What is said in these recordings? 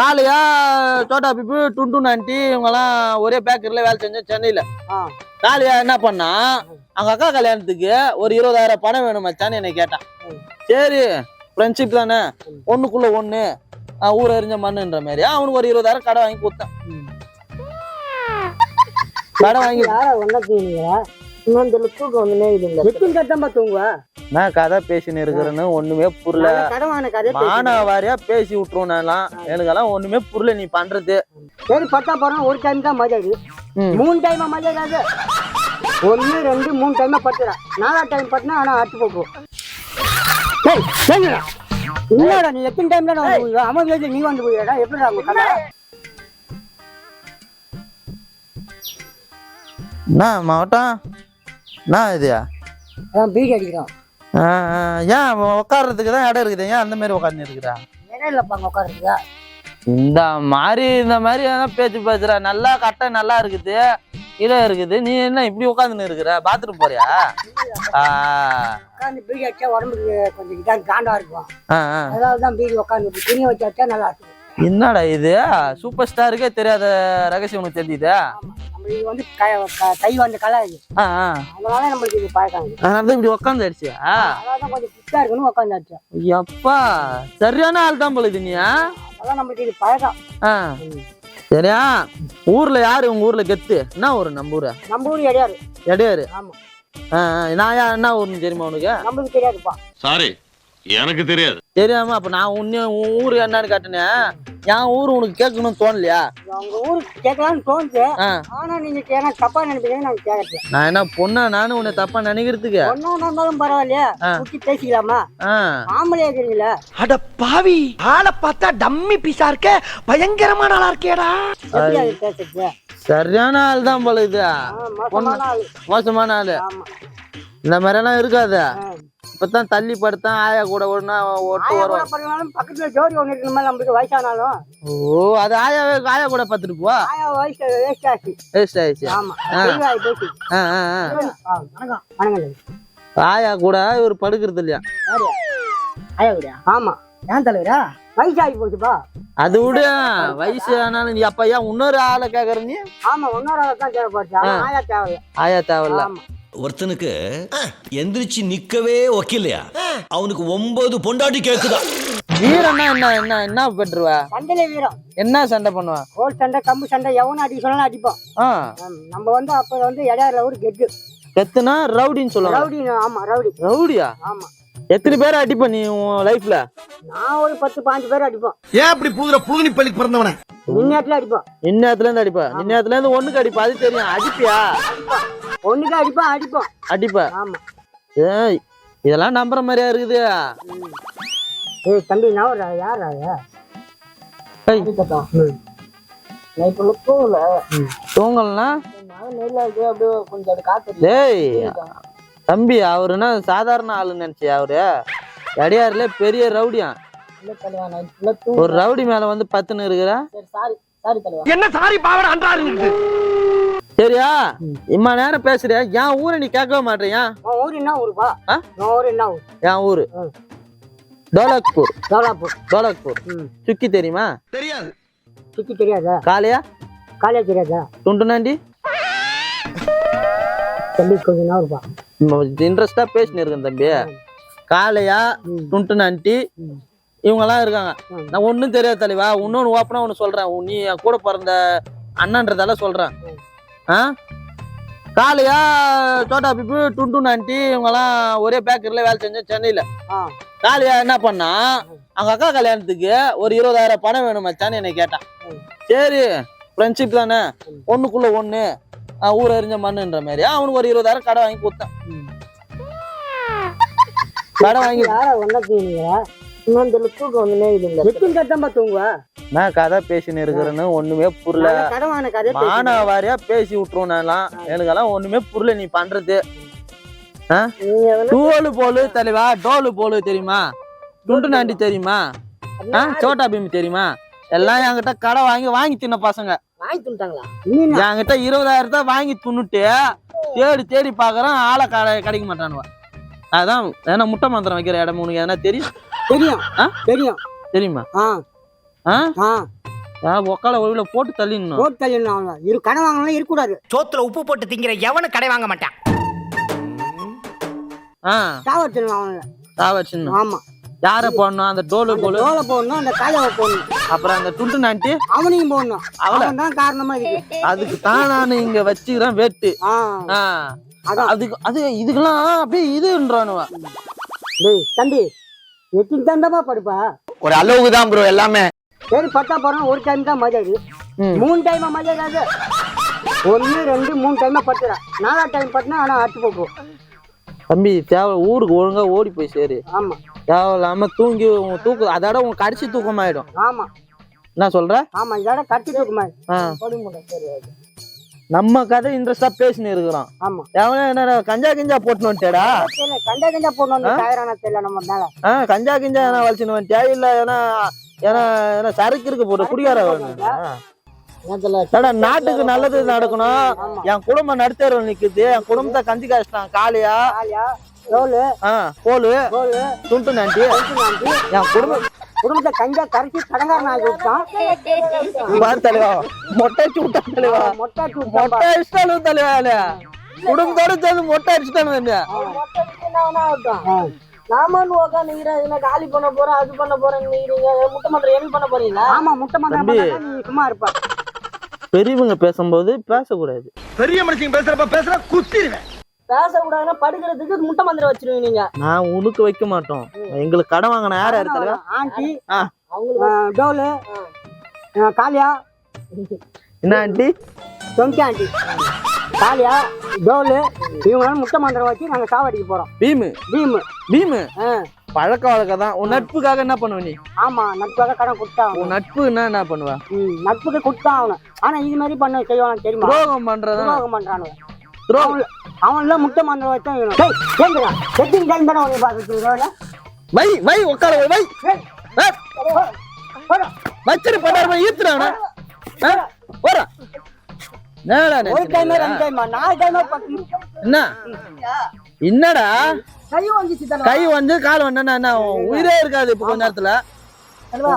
காலையா சோட்டா பிப்பு டுண்டு ஆண்டி இவங்கெல்லாம் ஒரே பேக்கரியில் வேலை செஞ்சோம் சென்னையில். காலையா என்ன பண்ணா அவங்க அக்கா கல்யாணத்துக்கு ஒரு இருபதாயிரம் பணம் வேணும் மச்சான்னு என்னை கேட்டான். சரி ஃப்ரெண்ட்ஷிப் தானே. ஒண்ணு. ஆ, ஊர் அறிஞ்ச மண்ணுன்ற மாதிரி. அவனுக்கு ஒரு இருபதாயிரம் கடை வாங்கி கொடுத்தான். கடை வாங்கி தூக்கம் கட்டமா தூங்குவா? நான் கதை பேசின்னு இருக்கிறேன்னு ஒண்ணுமே புரியல. கடவான கதை மானா வாரியா பேசி விட்டுருவோம் நான்லாம். எனக்கெல்லாம் ஒண்ணுமே புரியல நீ பண்றது. சரி பத்தா போறோம் ஒரு டைம் தான் மஜா இது ம். மூணு டைமா மஜா இல்லாது? ஒன்று ரெண்டு மூணு டைமா பத்துறா நாலா டைம் பத்தினா ஆனா அட்டு போட்டுருவோம். டேய், சரிடா. நீ எத்தனை டைம்ல நான் வந்து அவன் கேட்டு நீ வந்து போயிடா எப்படி அவங்க கதை? என்ன மாவட்டம்? என்ன இது? அதான் பீடி அடிக்கிறோம் ஆ, ஆ, ஏன் உட்கார்றதுக்கு தான் இடம் இருக்குது? ஏன் அந்த மாதிரி உட்காந்து இருக்கிறா இடம் இல்லப்பாங்க உட்காருங்க இந்த மாதிரி இந்த மாதிரி எதனா பேச்சு பேசுற. நல்லா கட்டை நல்லா இருக்குது. கீழே இருக்குது. நீ என்ன இப்படி உட்காந்துன்னு இருக்கிற பாத்ரூம் போறியா? ஆ, உட்காந்து பீடி அடிச்சா உடம்புக்கு கொஞ்சம் இதான் காண்டா இருக்கும். ஆ, ஆ. அதாவது தான் பீடி உட்காந்து துணி வச்சு வச்சா நல்லா இருக்கும். என்னடா இது? சூப்பர் ஸ்டாருக்கே தெரியாத ரகசியம் உனக்கு தெரியுதா நம்ம இது வந்து க- வந்த கலை இது ஆ ஆ. அதனால நம்மளுக்கு இது பழக்கம் இது. அதனால தான் இப்படி உட்காந்து அடிச்சியா அதனால தான் கொஞ்சம் ஃபிட்டா இருக்கணும் உட்காந்து அடிச்சா எப்பா சரியான ஆள் தான் போல இது நீ ஆ? அதான் நம்மளுக்கு இது பழக்கம். ஆ. சரியா? ஊர்ல யாரு உங்க ஊர்ல கெத்து? என்ன ஊரு நம்ம ஊரு? நம்ம ஊர் இடையாரு எடையாரு? ஆமா. நான் யா- என்ன ஊருன்னு தெரியுமா உனக்கு? நம்மளுக்கு தெரியாதுப்பா. சாரி. எனக்கு தெரியாது. தெரியாம அப்ப நான் உன்னை உன் ஊரு என்னன்னு கேட்டேனேன் என் ஊரு உனக்கு கேட்கணும்னு தோணலையா? அவங்க ஊருக்கு கேட்கலாம்னு தோணுச்சு. ஆனா நீங்க ஏன்னா தப்பா நினைப்பீங்கன்னு கேட்கல நான் என்ன பொண்ணா நானும் உன்னை தப்பா நினைக்கிறதுக்கு? ஒன்னா இருந்தாலும் பரவாயில்லையா. குட்டி பேசிக்கலாமா? ஆ. ஆம்பளையா இருக்கிறீங்களா. அட பாவி ஆளை பார்த்தா டம்மி பீஸா இருக்க பயங்கரமான ஆளா இருக்கேடா. சரியான ஆள் தான் போல இது. மோசமான ஆளு. மோசமான ஆளு. ஆமா. இந்த மாதிரி எல்லாம் இருக்காது. இப்பதான் தள்ளி படுத்தான் ஆயா கூட ஒண்ணா ஒட்டு வரும். கூட பக்கத்துல ஜோடி ஒண்ணு இருக்கணுமா நம்மளுக்கு வயசானாலும். ஓ அது ஆயாவே ஆயா கூட பத்துட்டு போ ஆயா வயசு வேஸ்ட் ஆச்சு வேஸ்ட் ஆயிடுச்சு. ஆமா ஆயா கூட இவர் படுக்கிறது இல்லையா? ஆயா விடியா ஆமா. ஏன் தலைவரா? வயசாகி போச்சுப்பா. அது விடு வயசு ஆனாலும் நீ அப்ப ஏன் இன்னொரு ஆளை கேக்குற நீ? ஆமா ஒன்னோட தான் தேவைப்படுச்சு. ஆயா தேவையில்ல. ஆயா தேவையில்ல. ஆமா. ஒருத்தனுக்கு எந்திரிச்சு நிக்கவே ஒக்கில்லையா அவனுக்கு ஒன்பது பொண்டாட்டி கேக்குதா? வீரன்னா என்ன என்ன என்ன பெற்றுவ சண்டையில வீரம். என்ன சண்டை பண்ணுவ? கோல் சண்டை கம்பு சண்டை எவனும் அடிக்க சொன்னாலும் அடிப்போம். ஆ. ஆம், நம்ம வந்து அப்ப வந்து இடையாறுல ஒரு கெட்டு. கெத்துனா ரவுடின்னு சொல்லுவாங்க. ரவுடி ஆமா ரவுடி. ரவுடியா? ஆமா. எத்தனை பேர் அடிப்ப நீ உன் லைஃப்ல நான் ஒரு பத்து பாஞ்சு பேர் அடிப்போம். ஏன் அப்படி புதுர புழுனி பள்ளிக்கு பிறந்தவன? நின்னத்துல அடிப்போம். இந்நேரத்துல இருந்து அடிப்ப. இந்நேரத்துல இருந்து ஒண்ணுக்கு அடிப்ப. அது தெரியும். அடிப்பியா? ஒண்ணுக்கு அடிப்போம் அடிப்போம் அடிப்ப. ஆமா. ஏய் இதெல்லாம் நம்புற மாதிரியா இருக்குது? ஏய் தம்பி நான் ஒரு யார் தம்பி அவருன்னா சாதாரண ஆளுன்னு நினைச்சியா அவரு? அடியாருல பெரிய ரவுடியா? ஒரு ரவுடி மேல வந்து பத்துன்னு இருக்கிற? என்ன சாரி பாவன அன்றாரு சரியா? இம்மா நேரம் பேசுறியா என் ஊரை நீ கேட்கவே மாட்டேயா ஊர் என்ன ஊருப்பா ஆ? உன் ஊர் என்ன ஊர்? என் ஊரு. டோலக்பூர் சோலாப்பூர் டோலக்பூர் சுக்கி தெரியுமா? தெரியாது. சுத்தி தெரியாதா? காளையா காலேஜ் தெரியாதா? துண்டுனாண்டி? தம்பி கொஞ்சம் என்ன ஊருப்பா இன்ட்ரெஸ்டா பேசினு இருக்கேன் தம்பி. காளையா ம். துண்டுனாண்டி? ம். இவங்கெல்லாம் இருக்காங்க. நான் ஒன்றும் தெரியாது தலைவா. இன்னொன்று ஓப்பனா ஒன்று சொல்றேன். உன் நீ கூட பிறந்த அண்ணன்றதால சொல்றேன். காளையா சோட்டா பிப்பு டுண்டு ஆண்டி இவங்கெல்லாம் ஒரே பேக்கரியில் வேலை செஞ்சோம் சென்னையில். ஆ. காளியா என்ன பண்ணா? அவங்க அக்கா கல்யாணத்துக்கு ஒரு இருபதாயிரம் பணம் வேணும் மச்சான்னு என்னை கேட்டான். சரி ஃப்ரெண்ட்ஷிப் தானே? ஒண்ணு. ஆ, ஊர் அறிஞ்ச மண்ணுன்ற மாதிரி. அவனுக்கு ஒரு இருபதாயிரம் கடை வாங்கி கொடுத்தான். கடை வாங்கி தூக்கம் கட்டமா தூங்குவா? நான் கதை பேசின்னு இருக்கிறேன்னு ஒண்ணுமே புரியல. கடவான கதை மானா வாரியா பேசி விட்டுருவோம் நான்லாம். எனக்கெல்லாம் ஒண்ணுமே புரியல நீ பண்றது. டூலு போலு தலைவா டோலு போலு தெரியுமா? துண்டு நாண்டி தெரியுமா? சோட்டா பீம் தெரியுமா? எல்லாம் என்கிட்ட கடை வாங்கி வாங்கி தின்ன பசங்க. என்கிட்ட இருபதாயிரத்தை வாங்கி துண்ணுட்டு தேடி தேடி பாக்குறேன் ஆளை கடை கிடைக்க மாட்டானுவ. அதான் ஏன்னா முட்டை மந்திரம் வைக்கிற இடம் உனக்கு எதனா தெரியும்? தெரியும். ஆ? தெரியும். தெரியுமா? ஆ. ஆ? ஆ. ஆ, உக்கால ஒழுவில போட்டு தள்ளிடணும். ரோட் கல்யாணம் அவங்க இரு கடன் வாங்கலாம் இருக்கக்கூடாது. சோத்துல உப்பு போட்டு திங்கிற எவனும் கடை வாங்க மாட்டான். ஆ. சாவச்சிடணும் அவங்கள சாவச்சிடணும் ஆமா. யார போடணும்? அந்த டோலு போலு? போடணும் அந்த காயாவை போடணும். அப்புறம் அந்த துண்டு நாட்டி அவனையும் போடணும். அவளை? அவன் தான் காரணமா இருக்கு. அதுக்கு தான் நான் இங்க வச்சுக்கிறேன் வெட்டு. அதுக்கு அது இதுக்கெல்லாம் அப்படியே இதுன்றானுவ டேய் தம்பி. எத்தனை தண்டமா படுப்பா? ஒரு அளவுக்கு தான் ப்ரோ எல்லாமே. சரி பட்டா போறோம். ஒரு டைம் தான் மஜா இது ம். மூணு டைமா மஜா இல்லாது ஒன்று ரெண்டு மூணு டைமா பத்துறா நாலா டைம் பட்டினா ஆனா அட்டு போக்கும் தம்பி தேவை ஊருக்கு ஒழுங்கா ஓடி போய் சேரு. ஆமா. தேவையில்லாம தூங்கி உன் தூக்கு அதோட உன் கடிச்சு தூக்கமாயிடும். ஆமா. என்ன சொல்ற? ஆமா இதோட கட்டி தூக்குமா ஆ. நம்ம கதை இன்ட்ரெஸ்டா பேசினு இருக்கிறோம். ஆமா. எவனே என்ன கஞ்சா கிஞ்சா போட்டுன்னு வந்துட்டேடா. தெரியல, கண்டா கண்டா போடணும் டயரான தெரியல நம்ம மேல. ஆ கஞ்சா கிஞ்சா என்ன வலிச்சுன்னு வந்துட்டியா இல்ல ஏன்னா ஏன்னா ஏன்னா சரக்கு இருக்கு போட்டு குடிகார ஏடா நாட்டுக்கு நல்லது நடக்கணும். என் குடும்பம் நடுத்தேர்வு நிக்குது. என் குடும்பத்தை கஞ்சி காய்ச்சிட்டான். காலியா? கோலு ரோலு துண்டு நாண்டி. என் குடும்பம் குடும்பத்தை கஞ்சா கரைச்சி கடங்காரன் ஆகி விட்டான் பாரு தலைவா மொட்டை அடிச்சு விட்டான் தலைவா மொட்டை மொட்டை அடிச்சிட்டாலும் தலைவா இல்ல. குடும்பத்தோட சேர்ந்து மொட்டை அடிச்சுட்டானு நாமன்னு உட்காந்துக்கிறேன் என்ன காலி பண்ண போறேன் அது பண்ண போறேன் முட்டை மாத்திரம் எமி பண்ண போறீங்களா? ஆமா முட்டை மந்திரம் தம்பி. பண்ணா நீ சும்மா இருப்ப. பெரியவங்க பேசும்போது பேசக்கூடாது. பெரிய மனுஷங்க பேசுறப்ப பேசுற குத்திடுவேன் பேசக்கூடாதுன்னா படுக்கிறதுக்கு முட்டை மந்திரம் வச்சிருவீங்க நீங்க. நான் உனக்கு வைக்க மாட்டோம். எங்களுக்கு கடன் வாங்கின யார் யார் தலைவா ஆண்டி. அவங்களுக்கு டோலு. காளியா. என்ன ஆண்டி? தொங்கி ஆண்டி. காளியா டோலு. இவங்களால முட்டை மந்திரம் வச்சு நாங்க சாவடிக்க போறோம். பீமு. பீமு. பீமு? ஆ, பழக்க வழக்கம் தான். உன் நட்புக்காக என்ன பண்ணுவ நீ? ஆமா நட்புக்காக கடன் கொடுத்தா. உன் நட்பு என்ன என்ன பண்ணுவ? நட்புக்கு கொடுத்தா ஆகணும் ஆனா இது மாதிரி பண்ண செய்வாங்க தெரியுமா? துரோகம் பண்றதா துரோகம் பண்றானுங்க துரோகம். அவன்ல முட்டை மந்திரம் வச்சா டேய் கேளுடா எத்தனை டைம் தானே உனக்கு ரோல வை வை உட்கார வை, வச்சிரு பண்ணாரு ஈத்துறான போறா. என்னடா ஒரு டைம்? ரெண்டு டைம் நாலு டைம் என்ன? என்னடா? கை தரவா கை வந்து கால் வந்து என்ன உயிரே இருக்காது இப்ப கொஞ்ச நேரத்துல. தரவா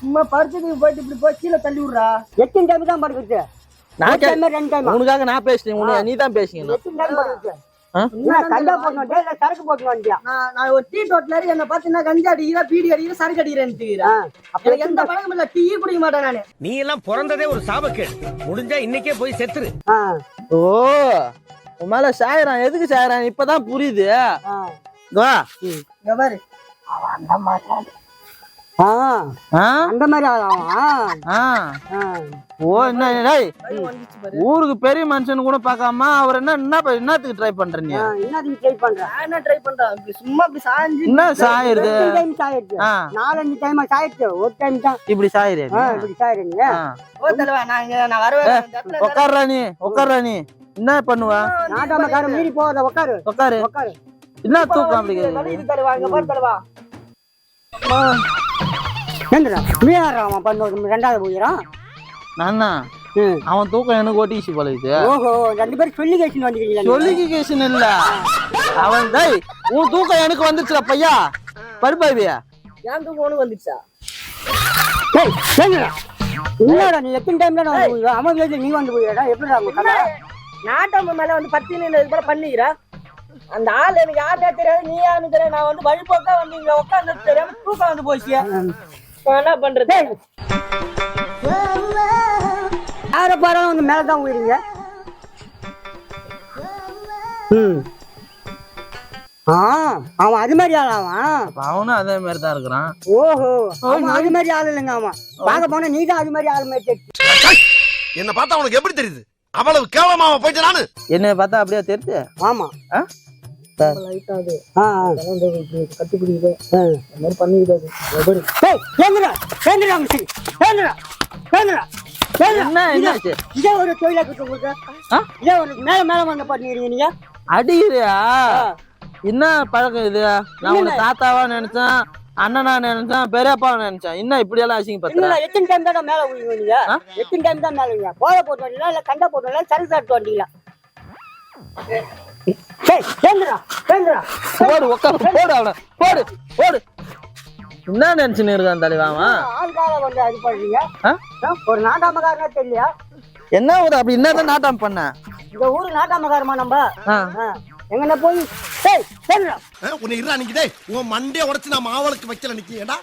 சும்மா படுத்ததுக்கு போயிட்டு இப்படி போய் கீழே தள்ளி விடுறா? எத்தனை டைம் தான் படுக்குது நான் உனக்காக நான் பேசுறேன் உனக்கு நீ தான் சரக்கு போட்டு வண்டியா? நான் ஒரு டீ டோட்லர் என்ன பார்த்தீங்கன்னா கஞ்சா அடிக்கிறா பீடி அடிக்கிற சரக்கு எனக்கு எந்த பழக்கம் இல்ல டீ குடிக்க மாட்டேன் நானு. நீ எல்லாம் பிறந்ததே ஒரு சாபக்கேடு. முடிஞ்சா இன்னைக்கே போய் செத்துரு. ஓ உன் மேல சாயறான் எதுக்கு சாயறான் இப்பதான் புரியுது. அந்த மாதிரி ஓ என்ன டேய் ஊருக்கு பெரிய மனுஷன் கூட பார்க்காம அவர் என்ன என்ன என்னத்துக்கு ட்ரை பண்ற நீ? ட்ரை என்ன ட்ரை பண்றேன் இப்படி சும்மா இப்படி சாஞ்சு என்ன சாயிருது டைம் சாயிடுச்சு ஆ. நாலஞ்சு டைம் சாயிடுச்சு ஒரு டைம் தான். இப்படி சாயிரு ஆ, இப்படி சாயிடுங்க ஓ தலைவா நான் உட்கார்றா நீ உட்கார்றா நீ. என்ன பண்ணுவ? நாட்டாமக்கார மீறி போகாத உட்காரு உட்காரு உட்காரு என்ன தூக்கம் அப்படி வலி கேக்குது? இது தலைவா இங்க பாரு தலைவா. என்னடா? பண்ண ரெண்டாவது போயிடான் நானா ம். அவன் தூக்கம் எனக்கு ஓட்டிச்சு போல இது. ஓஹோ ரெண்டு பேரும் சொல்லி கேட்டு வந்துக்கிறீங்களா சொல்லிகேஷன் இல்ல. அவன் டேய் உன் தூக்கம் எனக்கு வந்துச்சுடா பையா. பருப்பாவியா ஏன் தூக்கம் உனக்கு வந்துச்சா? டேய் என்னடா? என்னடா நீ எத்தனை டைம்ல நான் அவன் வீட்டுல நீ வந்து போயிடா எப்படி அவங்க கடை நாட்டம்ம மேல வந்து பத்து இந்த இது போல பண்ணிக்கிறா. அந்த ஆள் எனக்கு யார்டா தெரியாது நீ யாருன்னு தெரியாது. நான் வந்து வழிபோக்கா வந்து இங்க உட்காந்து தெரியாம தூக்கம் வந்து போச்சு என்ன பண்றது. யாரை பாருங்க வந்து மேல தான் போயிடுங்க ம். ஆ அவன் அது மாதிரி ஆள் அவன் அவனும் அதே மாதிரி தான் இருக்கிறான். ஓஹோ அவன் அது மாதிரி ஆள் இல்லைங்க அவன். பார்க்க போனா நீ தான் அது மாதிரி ஆள் மாதிரி. என்ன பார்த்தா உனக்கு எப்படி தெரியுது? அவ்வளவு கேவலமாவ போயிட்டு நானு என்னைய பார்த்தா அப்படியே தெரியுது. ஆமா. ஆ? லைட்டா அது. ஆ. இந்த மாதிரி பண்ணிக்கிட்டாது ஏந்திரா ஏந்திரா ஏந்திரா ஏந்திரா என்ன என்னாச்சு? இதே ஒரு தொழிலா இருக்கு உங்களுக்கு. ஆ? இதே ஒரு மேல மேல வந்து பண்ணிக்கிறீங்க நீங்க. அடிக்கிறியா? என்ன பழக்கம் இது? நான் உன்னை தாத்தாவா நினைச்சேன் அண்ணனா நினைச்சேன் பெரியப்பாவா நினைச்சேன். என்ன இப்படி எல்லாம் அசிங்க இல்ல எத்தனை டைம் தான் மேல விழுவீங்க? எத்தனை டைம் தான் மேல விழுவீங்க போதை போட்டு வந்தீங்களா இல்ல கண்டை போட்டு வந்தீங்களா சரி சாப்பிட்டு வந்தீங்களா போடு போடு அவன. போடு போடு. என்ன நினைச்சுன்னு இருக்கான் தலைவா அவன்? ஆளுக்காக வந்து அது பண்றீங்க? ஆ? ஆ? ஒரு நாட்டாமக்காரனா தெரியலையா? என்ன ஒரு அப்படி என்னதான் நாட்டம் பண்ண? இந்த ஊரு நாட்டாமக்காரமா நம்ம. எங்கன போய். உன்னை இருடா நிக்கிட்டே உன் மண்டே உடைச்சு நான் மாவளுக்கு வைக்கல நிக்கிறேன்டா